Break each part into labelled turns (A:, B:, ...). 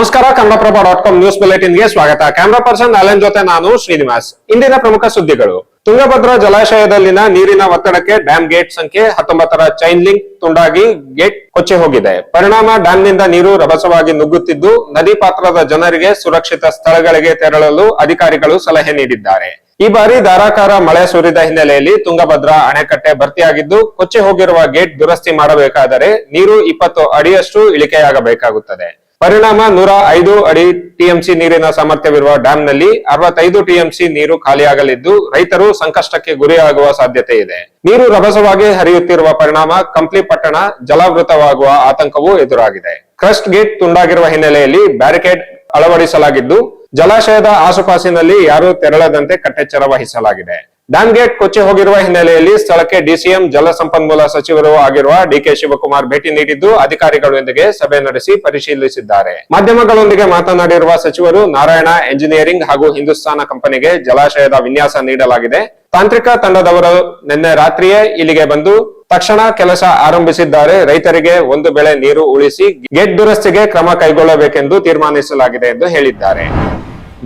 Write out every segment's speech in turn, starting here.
A: ನಮಸ್ಕಾರ, Kannadaprabha dot com news ಬುಲೆಟಿನ್ಗೆ ಸ್ವಾಗತ. ಕ್ಯಾಮ್ರಾ ಪರ್ಸನ್ ಅಲೆನ್ ಜೊತೆ ನಾನು ಶ್ರೀನಿವಾಸ್. ಇಂದಿನ ಪ್ರಮುಖ ಸುದ್ದಿಗಳು. ತುಂಗಭದ್ರಾ ಜಲಾಶಯದಲ್ಲಿನ ನೀರಿನ ಒತ್ತಡಕ್ಕೆ ಡ್ಯಾಮ್ ಗೇಟ್ ಸಂಖ್ಯೆ ಹತ್ತೊಂಬತ್ತರ ಚೈನ್ ಲಿಂಕ್ ತುಂಡಾಗಿ ಗೇಟ್ ಕೊಚ್ಚೆ ಹೋಗಿದೆ. ಪರಿಣಾಮ ಡ್ಯಾಂನಿಂದ ನೀರು ರಭಸವಾಗಿ ನುಗ್ಗುತ್ತಿದ್ದು, ನದಿ ಪಾತ್ರದ ಜನರಿಗೆ ಸುರಕ್ಷಿತ ಸ್ಥಳಗಳಿಗೆ ತೆರಳಲು ಅಧಿಕಾರಿಗಳು ಸಲಹೆ ನೀಡಿದ್ದಾರೆ. ಈ ಬಾರಿ ಧಾರಾಕಾರ ಮಳೆ ಸುರಿದ ಹಿನ್ನೆಲೆಯಲ್ಲಿ ತುಂಗಭದ್ರಾ ಅಣೆಕಟ್ಟೆ ಭರ್ತಿಯಾಗಿದ್ದು, ಕೊಚ್ಚೆ ಹೋಗಿರುವ ಗೇಟ್ ದುರಸ್ತಿ ಮಾಡಬೇಕಾದರೆ ನೀರು ಇಪ್ಪತ್ತು ಅಡಿಯಷ್ಟು ಇಳಿಕೆಯಾಗಬೇಕಾಗುತ್ತದೆ. ಪರಿಣಾಮ ನೂರ ಐದು ಅಡಿ ಟಿಎಂಸಿ ನೀರಿನ ಸಾಮರ್ಥ್ಯವಿರುವ ಡ್ಯಾಂನಲ್ಲಿ ಅರವತ್ತೈದು ಟಿಎಂಸಿ ನೀರು ಖಾಲಿಯಾಗಲಿದ್ದು ರೈತರು ಸಂಕಷ್ಟಕ್ಕೆ ಗುರಿಯಾಗುವ ಸಾಧ್ಯತೆ ಇದೆ. ನೀರು ರಭಸವಾಗಿ ಹರಿಯುತ್ತಿರುವ ಪರಿಣಾಮ ಕಂಪ್ಲಿ ಪಟ್ಟಣ ಜಲಾವೃತವಾಗುವ ಆತಂಕವೂ ಎದುರಾಗಿದೆ. ಕ್ರಸ್ಟ್ ಗೇಟ್ ತುಂಡಾಗಿರುವ ಹಿನ್ನೆಲೆಯಲ್ಲಿ ಬ್ಯಾರಿಕೇಡ್ ಅಳವಡಿಸಲಾಗಿದ್ದು ಜಲಾಶಯದ ಆಸುಪಾಸಿನಲ್ಲಿ ಯಾರೂ ತೆರಳದಂತೆ ಕಟ್ಟೆಚ್ಚರ ವಹಿಸಲಾಗಿದೆ. ಡ್ಯಾಂ ಗೇಟ್ ಕೊಚ್ಚಿ ಹೋಗಿರುವ ಹಿನ್ನೆಲೆಯಲ್ಲಿ ಸ್ಥಳಕ್ಕೆ ಡಿಸಿಎಂ ಜಲಸಂಪನ್ಮೂಲ ಸಚಿವರು ಆಗಿರುವ ಡಿಕೆ ಶಿವಕುಮಾರ್ ಭೇಟಿ ನೀಡಿದ್ದು ಅಧಿಕಾರಿಗಳೊಂದಿಗೆ ಸಭೆ ನಡೆಸಿ ಪರಿಶೀಲಿಸಿದ್ದಾರೆ. ಮಾಧ್ಯಮಗಳೊಂದಿಗೆ ಮಾತನಾಡಿರುವ ಸಚಿವರು ನಾರಾಯಣ ಎಂಜಿನಿಯರಿಂಗ್ ಹಾಗೂ ಹಿಂದೂಸ್ತಾನ ಕಂಪನಿಗೆ ಜಲಾಶಯದ ವಿನ್ಯಾಸ ನೀಡಲಾಗಿದೆ. ತಾಂತ್ರಿಕ ತಂಡದವರು ನಿನ್ನೆ ರಾತ್ರಿಯೇ ಇಲ್ಲಿಗೆ ಬಂದು ತಕ್ಷಣ ಕೆಲಸ ಆರಂಭಿಸಿದ್ದಾರೆ. ರೈತರಿಗೆ ಒಂದು ಬೆಳೆ ನೀರು ಉಳಿಸಿ ಗೇಟ್ ದುರಸ್ತಿಗೆ ಕ್ರಮ ಕೈಗೊಳ್ಳಬೇಕೆಂದು ತೀರ್ಮಾನಿಸಲಾಗಿದೆ ಎಂದು ಹೇಳಿದ್ದಾರೆ.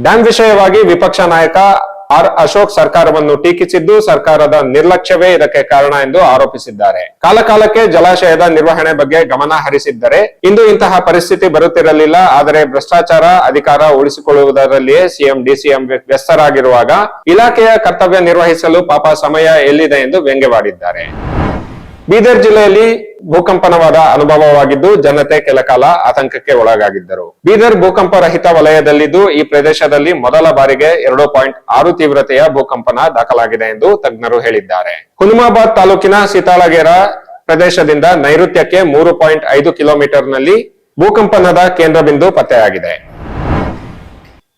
A: ಡ್ಯಾಂ ವಿಷಯವಾಗಿ ವಿಪಕ್ಷ ನಾಯಕ ಆರ್ ಅಶೋಕ್ ಸರ್ಕಾರವನ್ನು ಟೀಕಿಸಿದ್ದು ಸರ್ಕಾರದ ನಿರ್ಲಕ್ಷ್ಯವೇ ಇದಕ್ಕೆ ಕಾರಣ ಎಂದು ಆರೋಪಿಸಿದ್ದಾರೆ. ಕಾಲಕಾಲಕ್ಕೆ ಜಲಾಶಯದ ನಿರ್ವಹಣೆ ಬಗ್ಗೆ ಗಮನ ಹರಿಸಿದ್ದರೆ ಇಂದು ಇಂತಹ ಪರಿಸ್ಥಿತಿ ಬರುತ್ತಿರಲಿಲ್ಲ. ಆದರೆ ಭ್ರಷ್ಟಾಚಾರ ಅಧಿಕಾರ ಉಳಿಸಿಕೊಳ್ಳುವುದರಲ್ಲಿಯೇ ಸಿಎಂ, ಡಿಸಿಎಂ ವ್ಯಸ್ತರಾಗಿರುವಾಗ ಇಲಾಖೆಯ ಕರ್ತವ್ಯ ನಿರ್ವಹಿಸಲು ಪಾಪ ಸಮಯ ಎಲ್ಲಿದೆ ಎಂದು ವ್ಯಂಗ್ಯವಾಡಿದ್ದಾರೆ. ಬೀದರ್ ಜಿಲ್ಲೆಯಲ್ಲಿ ಭೂಕಂಪನವಾದ ಅನುಭವವಾಗಿದ್ದು ಜನತೆ ಕೆಲಕಾಲ ಆತಂಕಕ್ಕೆ ಒಳಗಾಗಿದ್ದರು. ಬೀದರ್ ಭೂಕಂಪ ರಹಿತ ವಲಯದಲ್ಲಿದ್ದು ಈ ಪ್ರದೇಶದಲ್ಲಿ ಮೊದಲ ಬಾರಿಗೆ ಎರಡು ಪಾಯಿಂಟ್ ಆರು ತೀವ್ರತೆಯ ಭೂಕಂಪನ ದಾಖಲಾಗಿದೆ ಎಂದು ತಜ್ಞರು ಹೇಳಿದ್ದಾರೆ. ಹುಲ್ಮಾಬಾದ್ ತಾಲೂಕಿನ ಸೀತಾಳಗೇರ ಪ್ರದೇಶದಿಂದ ನೈಋತ್ಯಕ್ಕೆ ಮೂರು ಪಾಯಿಂಟ್ ಐದು ಕಿಲೋಮೀಟರ್ನಲ್ಲಿ ಭೂಕಂಪನದ ಕೇಂದ್ರ ಬಿಂದು ಪತ್ತೆಯಾಗಿದೆ.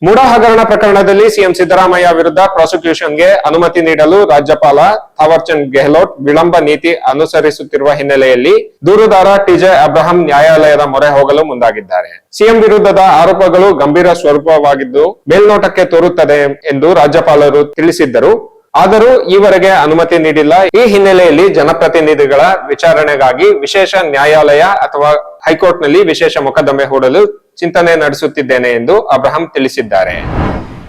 A: ಮೂಡ ಹಗರಣ ಪ್ರಕರಣದಲ್ಲಿ ಸಿಎಂ ಸಿದ್ದರಾಮಯ್ಯ ವಿರುದ್ಧ ಪ್ರಾಸಿಕ್ಯೂಷನ್ಗೆ ಅನುಮತಿ ನೀಡಲು ರಾಜ್ಯಪಾಲ ಥಾವರ್ಚಂದ್ ಗೆಹ್ಲೋಟ್ ವಿಳಂಬ ನೀತಿ ಅನುಸರಿಸುತ್ತಿರುವ ಹಿನ್ನೆಲೆಯಲ್ಲಿ ದೂರುದಾರ ಟಿಜೆ ಅಬ್ರಹಂ ನ್ಯಾಯಾಲಯದ ಮೊರೆ ಹೋಗಲು ಮುಂದಾಗಿದ್ದಾರೆ. ಸಿಎಂ ವಿರುದ್ಧದ ಆರೋಪಗಳು ಗಂಭೀರ ಸ್ವರೂಪವಾಗಿದ್ದು ಮೇಲ್ನೋಟಕ್ಕೆ ತೋರುತ್ತದೆ ಎಂದು ರಾಜ್ಯಪಾಲರು ತಿಳಿಸಿದ್ದರು. ಆದರೂ ಈವರೆಗೆ ಅನುಮತಿ ನೀಡಿಲ್ಲ. ಈ ಹಿನ್ನೆಲೆಯಲ್ಲಿ ಜನಪ್ರತಿನಿಧಿಗಳ ವಿಚಾರಣೆಗಾಗಿ ವಿಶೇಷ ನ್ಯಾಯಾಲಯ ಅಥವಾ ಹೈಕೋರ್ಟ್ನಲ್ಲಿ ವಿಶೇಷ ಮೊಕದ್ದಮೆ ಹೂಡಲು ಚಿಂತನೆ ನಡೆಸುತ್ತಿದ್ದೇನೆ ಎಂದು ಅಬ್ರಹಾಂ ತಿಳಿಸಿದ್ದಾರೆ.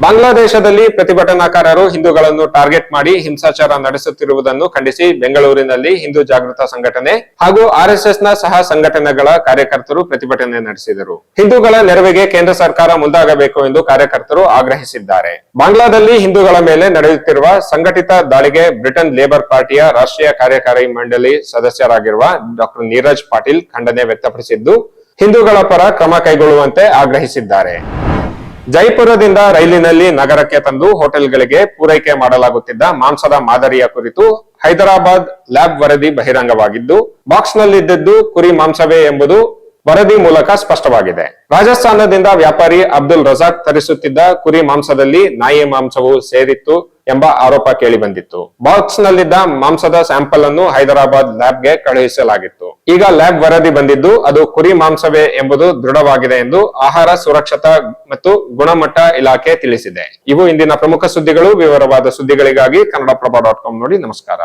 A: ಬಾಂಗ್ಲಾದೇಶದಲ್ಲಿ ಪ್ರತಿಭಟನಾಕಾರರು ಹಿಂದೂಗಳನ್ನು ಟಾರ್ಗೆಟ್ ಮಾಡಿ ಹಿಂಸಾಚಾರ ನಡೆಸುತ್ತಿರುವುದನ್ನು ಖಂಡಿಸಿ ಬೆಂಗಳೂರಿನಲ್ಲಿ ಹಿಂದೂ ಜಾಗೃತ ಸಂಘಟನೆ ಹಾಗೂ ಆರ್ಎಸ್ಎಸ್ನ ಸಹ ಸಂಘಟನೆಗಳ ಕಾರ್ಯಕರ್ತರು ಪ್ರತಿಭಟನೆ ನಡೆಸಿದರು. ಹಿಂದೂಗಳ ನೆರವಿಗೆ ಕೇಂದ್ರ ಸರ್ಕಾರ ಮುಂದಾಗಬೇಕು ಎಂದು ಕಾರ್ಯಕರ್ತರು ಆಗ್ರಹಿಸಿದ್ದಾರೆ. ಬಾಂಗ್ಲಾದಲ್ಲಿ ಹಿಂದೂಗಳ ಮೇಲೆ ನಡೆಯುತ್ತಿರುವ ಸಂಘಟಿತ ದಾಳಿಗೆ ಬ್ರಿಟನ್ ಲೇಬರ್ ಪಾರ್ಟಿಯ ರಾಷ್ಟ್ರೀಯ ಕಾರ್ಯಕಾರಿ ಮಂಡಳಿ ಸದಸ್ಯರಾಗಿರುವ ಡಾಕ್ಟರ್ ನೀರಜ್ ಪಾಟೀಲ್ ಖಂಡನೆ ವ್ಯಕ್ತಪಡಿಸಿದ್ದು ಹಿಂದೂಗಳ ಪರ ಕ್ರಮ ಕೈಗೊಳ್ಳುವಂತೆ ಆಗ್ರಹಿಸಿದ್ದಾರೆ. ಜೈಪುರದಿಂದ ರೈಲಿನಲ್ಲಿ ನಗರಕ್ಕೆ ತಂದು ಹೋಟೆಲ್ಗಳಿಗೆ ಪೂರೈಕೆ ಮಾಡಲಾಗುತ್ತಿದ್ದ ಮಾಂಸದ ಮಾದರಿಯ ಕುರಿತು ಹೈದರಾಬಾದ್ ಲ್ಯಾಬ್ ವರದಿ ಬಹಿರಂಗವಾಗಿದ್ದು, ಬಾಕ್ಸ್ನಲ್ಲಿದ್ದದ್ದು ಕುರಿ ಮಾಂಸವೇ ಎಂಬುದು ವರದಿ ಮೂಲಕ ಸ್ಪಷ್ಟವಾಗಿದೆ. ರಾಜಸ್ಥಾನದಿಂದ ವ್ಯಾಪಾರಿ ಅಬ್ದುಲ್ ರಜಾಕ್ ತರಿಸುತ್ತಿದ್ದ ಕುರಿ ಮಾಂಸದಲ್ಲಿ ನಾಯಿ ಮಾಂಸವು ಸೇರಿತ್ತು ಎಂಬ ಆರೋಪ ಕೇಳಿಬಂದಿತ್ತು. ಬಾಕ್ಸ್ ನಲ್ಲಿದ್ದ ಮಾಂಸದ ಸ್ಯಾಂಪಲ್ ಅನ್ನು ಹೈದರಾಬಾದ್ ಲ್ಯಾಬ್ಗೆ ಕಳುಹಿಸಲಾಗಿತ್ತು. ಈಗ ಲ್ಯಾಬ್ ವರದಿ ಬಂದಿದ್ದು ಅದು ಕುರಿ ಮಾಂಸವೇ ಎಂಬುದು ದೃಢವಾಗಿದೆ ಎಂದು ಆಹಾರ ಸುರಕ್ಷತಾ ಮತ್ತು ಗುಣಮಟ್ಟ ಇಲಾಖೆ ತಿಳಿಸಿದೆ. ಇವು ಇಂದಿನ ಪ್ರಮುಖ ಸುದ್ದಿಗಳು. ವಿವರವಾದ ಸುದ್ದಿಗಳಿಗಾಗಿ ಕನ್ನಡಪ್ರಭ ಡಾಟ್ ಕಾಮ್ ನೋಡಿ ನಮಸ್ಕಾರ.